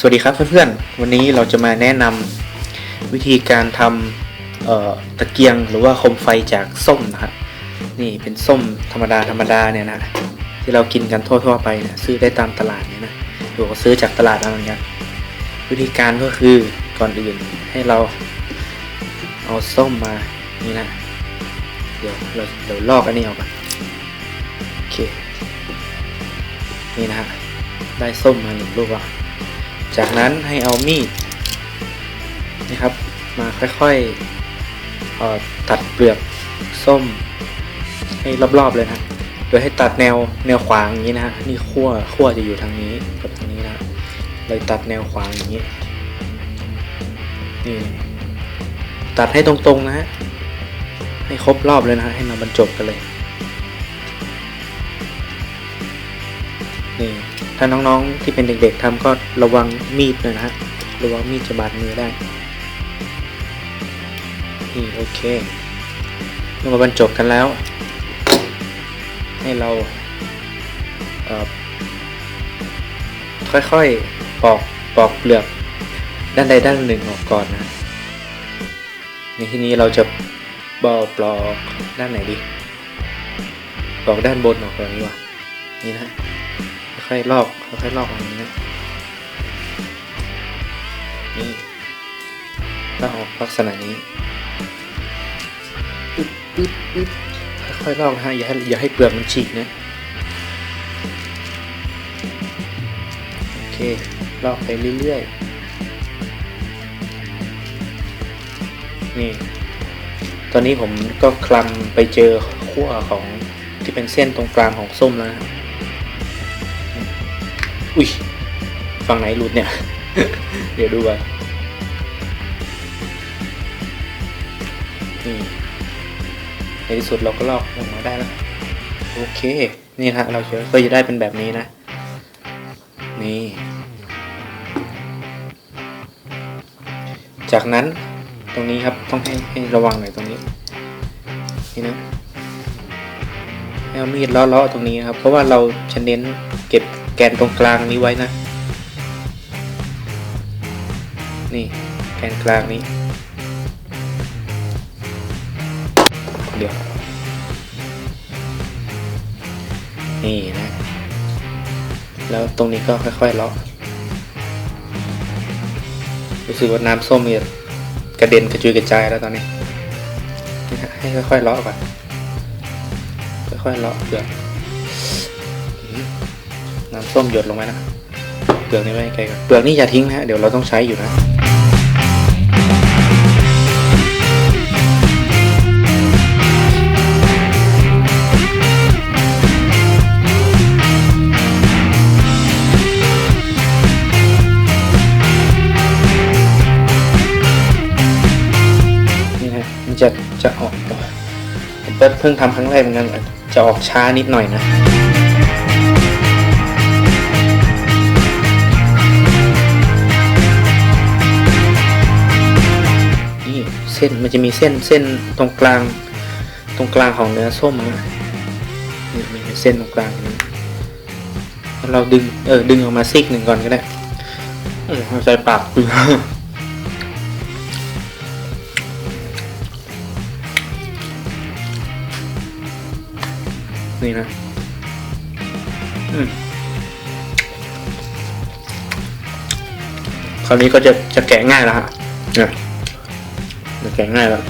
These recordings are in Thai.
สวัสดีครับเพื่อนๆ วันนี้เราจะมาแนะนำวิธีการทำตะเกียงหรือว่าโคมไฟจากส้มนะครับนี่เป็นส้มธรรมดาธรรมดาเนี่ยนะที่เรากินกันทั่วๆไปเนี่ยซื้อได้ตามตลาดเนี่ยนะหรือว่าซื้อจากตลาดอะไรเงี้ยวิธีการก็คือก่อนอื่นให้เราเอาส้มมานี่นะเดี๋ยวเราเดี๋ยวลอกอันนี้ออกก่อนโอเคนี่นะฮะได้ส้มมาหนึ่งลูกแล้ว จากนั้นให้เอามีดนะครับ มาค่อยๆตัดเปลือกส้มให้รอบๆเลยนะโดยให้ตัดแนวแนวขวางอย่างนี้นะฮะนี่ขั้วขั้วจะอยู่ทางนี้กับทางนี้นะเลยตัดแนวขวางอย่างนี้นี่ตัดให้ตรงๆนะฮะให้ครบรอบเลยนะฮะให้มาบรรจบกันเลย ถ้าน้องๆที่เป็นเด็กๆทำก็ระวังมีดหน่อยนะฮะระวังมีดจะบาดมือได้นี่โอเคเมื่อมาบรรจบกันแล้ว ให้เราเค่อยๆปอกปอกเปลือกด้านใดด้านหนึ่งออกก่อนนะในที่นี้เราจะบอปลอกด้านไหนดีปลอกด้านบนออกก่อนดีกว่านี่นะ ค่อยๆลอกค่อยๆลอกอย่างนี้นะนี่ลอกลักษณะนี้ปึ๊บปึ๊บปึ๊บค่อยๆลอกนะฮะอย่าให้อย่าให้เปลือกมันฉีกนะโอเคลอกไปเรื่อยๆนี่ตอนนี้ผมก็คลำไปเจอขั้วของที่เป็นเส้นตรงกลางของส้มแล้วนะ อุ้ยฝั่งไหนหลุดเนี่ย เดี๋ยวดูก่อนนี่ในที่สุดเราก็ลอกออกมาได้แล้ว โอเค นี่ฮะเราจะก็จะได้เป็นแบบนี้นะ นี่ จากนั้นตรงนี้ครับต้องให้ให้ระวังหน่อยตรงนี้ นี่นะให้เอามีดเลาะๆตรงนี้นะครับ เพราะว่าเราจะเน้นเก็บ แกนตรงกลางนี้ไว้นะ นี่แกนกลางนี้ เดี๋ยว นี่นะ แล้วตรงนี้ก็ค่อยๆเลาะรู้สึกว่าน้ำส้มเนี่ยกระเด็นกระจุยกระจายแล้วตอนนี้ ให้ค่อยๆเลาะก่อน ค่อยๆเลาะเปลือก น้ำส้มหยดลงไปนะเปลือกนี้ไม่ไกลกันเปลือกนี่อย่าทิ้งนะฮะเดี๋ยวเราต้องใช้อยู่นะนี่นะมันจะจะออกผมเพิ่งทำครั้งแรกเหมือนกันจะออกช้านิดหน่อยนะ เส้นมันจะมีเส้นเส้นตรงกลาง ตรงกลางของเนื้อส้มนะนี่มันมีเส้นตรงกลางนี้เราดึงเออดึงออกมาซีกหนึ่งก่อนก็ได้เอาใจปากนี่นะคราวนี้ก็จะจะแกะง่ายแล้วฮะเนี่ยจะ แกะง่ายแล้ว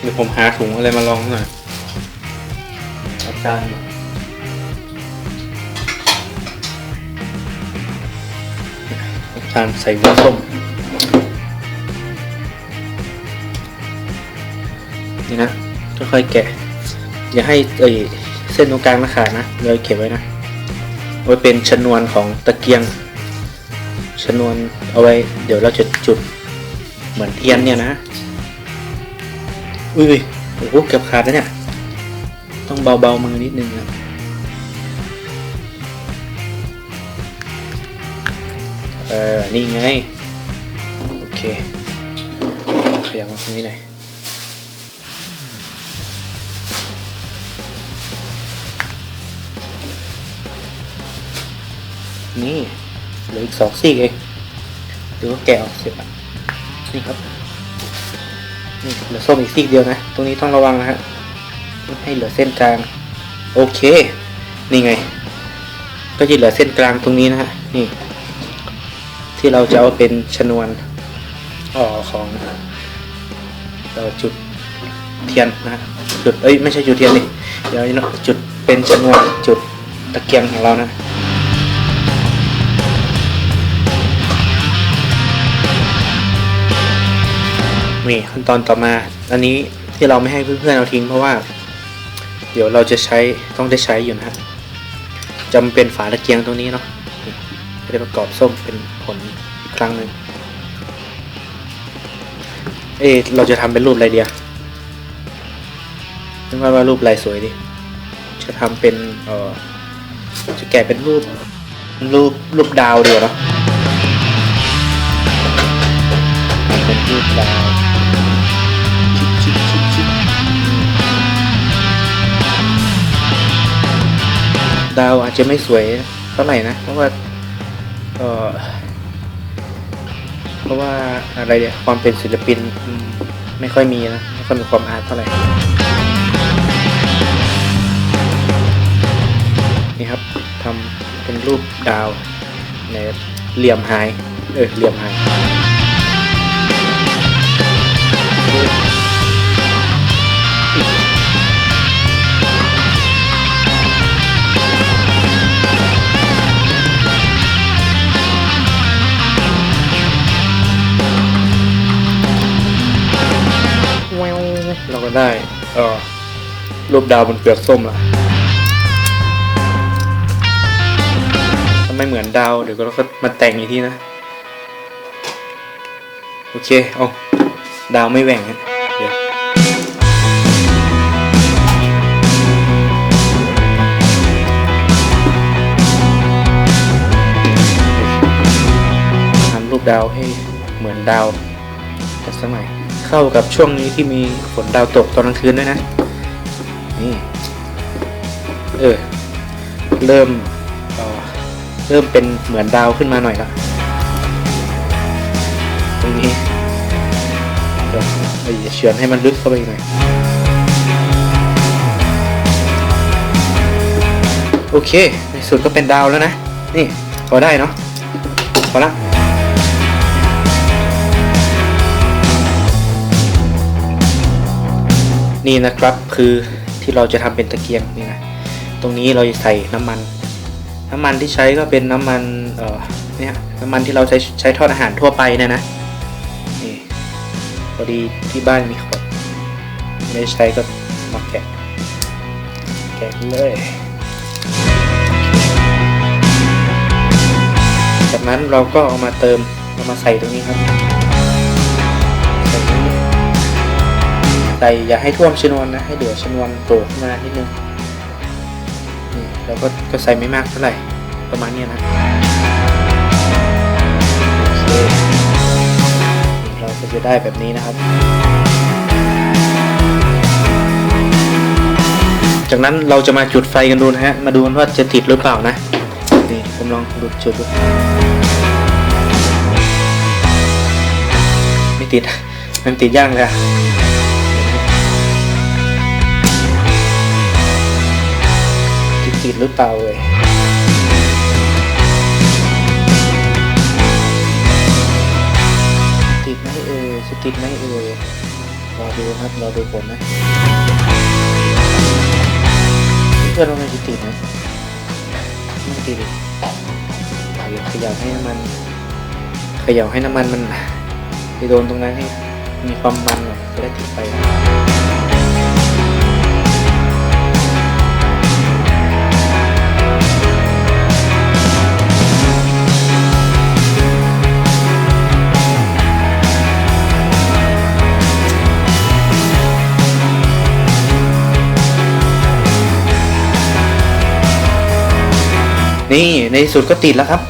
เดี๋ยวผมหาถุงอะไรมาลองหน่อยอาจารย์อาจารย์ใส่หัวส้มนี่นะค่อยๆแกะ อย่าให้เอ้ยเส้นตรงกลางนะขาดนะเลยเก็บไว้นะเอาไว้เป็นชนวนของตะเกียง ชนวนเอาไว้ เดี๋ยวเราจะจุด เหมือนเทียนเนี่ยนะ อุ้ยโอ้โหเกือบขาดแล้วเนี่ย ต้องเบาๆมือนิดนึงนะเออ นี่ไง โอเคขยับมาตรงนี้หน่อยนี่เหลืออีกสองซี่เองหรือว่าแกะออกเสร็จละ นี่ครับนี่เหลือส้มอีกซี่เดียวนะ ตรงนี้ต้องระวังนะฮะให้เหลือเส้นกลางโอเค นี่ไง ก็จะเหลือเส้นกลางตรงนี้นะฮะนี่ ที่เราจะเอาเป็นชนวนออของเราจุดเทียนนะฮะจุดเอ้ยไม่ใช่จุดเทียนนี่เดี๋ยวนะจุดเป็นชนวนจุดตะเกียงของเรานะ นี่ขั้นตอนต่อมา อันนี้ที่เราไม่ให้เพื่อนๆเอาทิ้งเพราะว่า เดี๋ยวเราจะใช้ต้องได้ใช้อยู่นะฮะจำเป็นฝาตะเกียงตรงนี้เนาะจะได้ประกอบส้มเป็นผลอีกครั้งหนึ่งเอเราจะทำเป็นรูปอะไรเดียวนึกว่าว่ารูปอะไรสวยดิ จะทำเป็นเออจะแกะเป็นรูปรูปรูปดาวเดียวเนาะเป็นรูปดาว ดาวอาจจะไม่สวยเท่าไหร่นะ เพราะว่าเออเพราะว่าอะไรเนี่ยความเป็นศิลปินไม่ค่อยมีนะไม่ค่อยมีความอาร์ตเท่าไหร่นี่ครับทำเป็นรูปดาวในเหลี่ยมหายเออเหลี่ยมหาย เราก็ได้เออรูปดาวบนเปลือกส้มละถ้าไม่เหมือนดาวเดี๋ยวเราก็มาแต่งอีกทีนะ โอเคเอาดาวไม่แหว่งนะเดี๋ยวทำรูปดาวให้เหมือนดาวแต่สมัย เข้ากับช่วงนี้ที่มีฝนดาวตกตอนกลางคืนด้วยนะ นี่ เออ เริ่มเออเริ่มเป็นเหมือนดาวขึ้นมาหน่อยละตรงนี้เดี๋ยวเฉือนให้มันลึกเข้าไปหน่อย โอเค ในสุดก็เป็นดาวแล้วนะ นี่พอได้เนาะพอละ นี่นะครับคือที่เราจะทำเป็นตะเกียงนี่นะตรงนี้เราจะใส่น้ำมัน น้ำมันที่ใช้ก็เป็นน้ำมันเอ่อเนี่ยน้ำมันที่เราใช้ใช้ทอดอาหารทั่วไปนี่ยนะนี่พอดีที่บ้านมีขวดไม่ใช้ก็มาแกะแกะเลยจากนั้นเราก็เอามาเติมเอามาใส่ตรงนี้ครับ ใส่ตรงนี้ใส่อย่าให้ท่วมชนวนนะ ให้เดี๋ยวชนวนโผล่ขึ้นมานิดนึงนี่แล้วก็ก็ใส่ไม่มากเท่าไหร่ประมาณนี้นะเคเราก็จะได้แบบนี้นะครับ จากนั้นเราจะมาจุดไฟกันดูนะฮะ มาดูกันว่าจะติดหรือเปล่านะ นี่ผมลองดูจุดดูไม่ติด มันติดย่างเลยอะ หรือเปล่าเลยติดไหมเอ่ยจะติดไหมเอ่ยรอดูครับรอดูผลนะเพื่อนว่ามันจะติดไหมไม่ติดเดี๋ยวเขย่าให้น้ำมันเขย่าให้น้ำมันมันไปโดนตรงนั้นให้มีความมันหน่อยจะได้ติดไป นี่ในสุดก็ติดแล้วครับ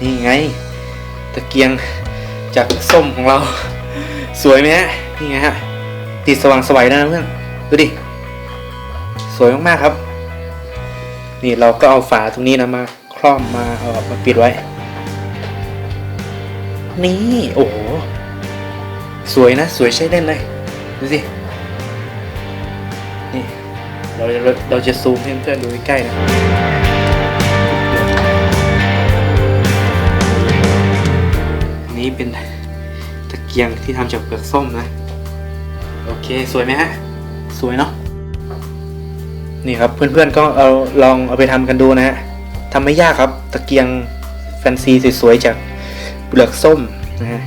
นี่ไง ตะเกียงจากส้มของเรา สวยไหมฮะนี่ไงฮะติดสว่างสวยนะเพื่อนดูดิสวยมากๆครับ นี่เราก็เอาฝาตรงนี้นะมาครอบมาเอามาปิดไว้ นี่โอ้โหสวยนะ สวยใช้เล่นเลยดูสินี่เราเราเราจะซูมให้เพื่อนดูใกล้ๆนะ นี้เป็นตะเกียงที่ทำจากเปลือกส้มนะ โอเคสวยไหมฮะ สวยเนาะนี่ครับเพื่อนๆก็เอาลองเอาไปทำกันดูนะฮะทำไม่ยากครับ ตะเกียงแฟนซีสวยๆจากเปลือกส้มนะฮะ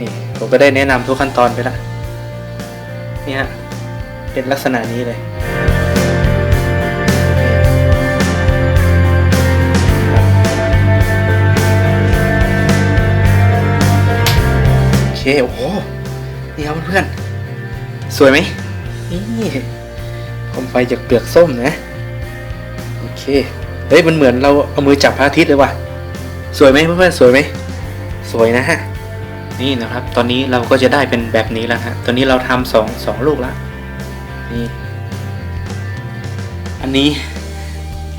นี่ผมก็ได้แนะนำทุกขั้นตอนไปละนี่ฮะเป็นลักษณะนี้เลย เคโอ้โหนี่ครับเพื่อนๆสวยไหมนี่โคมไฟจากเปลือกส้มนะโอเคเฮ้ยมันเหมือนเราเอามือจับพระอาทิตย์เลยว่ะสวยไหมเพื่อนๆสวยไหมสวยนะฮะนี่นะครับ ตอนนี้เราก็จะได้เป็นแบบนี้แล้วฮะตอนนี้เราทำสองสองลูกแล้วนี่อันนี้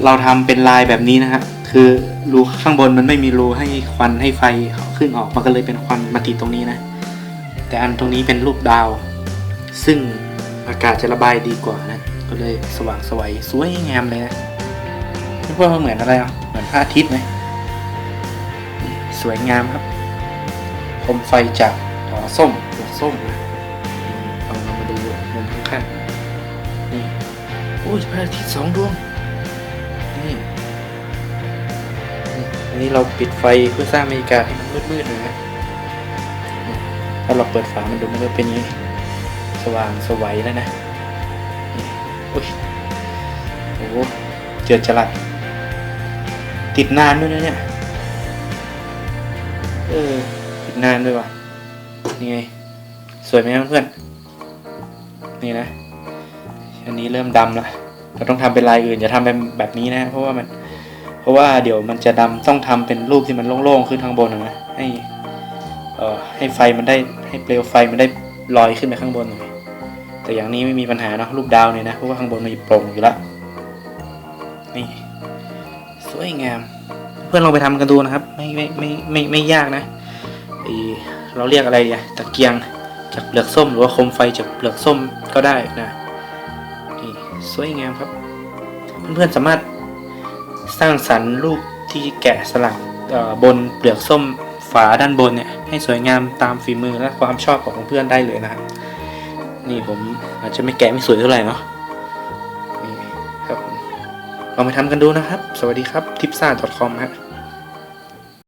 เราทำเป็นลายแบบนี้นะฮะคือรูข้างบนมันไม่มีรูให้ควันให้ไฟขึ้นออกมันก็เลยเป็นควันมาติดตรงนี้นะ แต่อันตรงนี้เป็นรูปดาว ซึ่งอากาศจะระบายดีกว่านะ ก็เลยสว่างสวยสวยงามเลยนะไม่ว่าเหมือนอะไรอะ เหมือนพระอาทิตย์ไหมสวยงามครับโคมไฟจากเอ่อส้มเปลือกส้มนะเอาเรามาดูมุมข้างๆนี่โอ้ยพระอาทิตย์สองดวงนี่นี่อันนี้เราปิดไฟเพื่อสร้างบรรยากาศให้มันมืดๆหน่อยนะ ถ้าเราเปิดฝามันดูมันก็เป็นนี้ สว่างสวัยแล้วนะอุ้ยโอ้เจิดจรัสติดนานด้วยนะเนี่ย เออ ติดนานด้วยว่ะนี่ไง สวยไหมเพื่อน นี่นะ อันนี้เริ่มดำละเราต้องทำเป็นลายอื่นอย่าทำเป็นแบบนี้นะ เพราะว่ามัน เพราะว่าเดี๋ยวมันจะดำต้องทำเป็นรูปที่มันโล่งๆขึ้นข้างบนนะให้ ให้ไฟมันได้ให้เปลวไฟมันได้ลอยขึ้นไปข้างบนหน่อยแต่อย่างนี้ไม่มีปัญหาเนาะรูปดาวเนี่ยนะเพราะว่าข้างบนมันโปร่งอยู่แล้วนี่สวยงาม เพื่อนลองไปทำกันดูนะครับ ไม่ไม่ไม่ไม่ไม่ยากนะไอเราเรียกอะไรอะตะเกียงจากเปลือกส้ม หรือว่าโคมไฟจากเปลือกส้มก็ได้นะนี่สวยงามครับ เพื่อนๆสามารถสร้างสรรค์รูปที่แกะสลักบนเปลือกส้มาด้านบนเนี่ยให้สวยงามตามฝีมือและความชอบของเพื่อนได้เลยนะครับ นี่ผมอาจจะไม่แกะไม่สวยเท่าไหร่เนาะนี่ครับลองไปทำกันดูนะครับ สวัสดีครับ tipsa.com ฮะ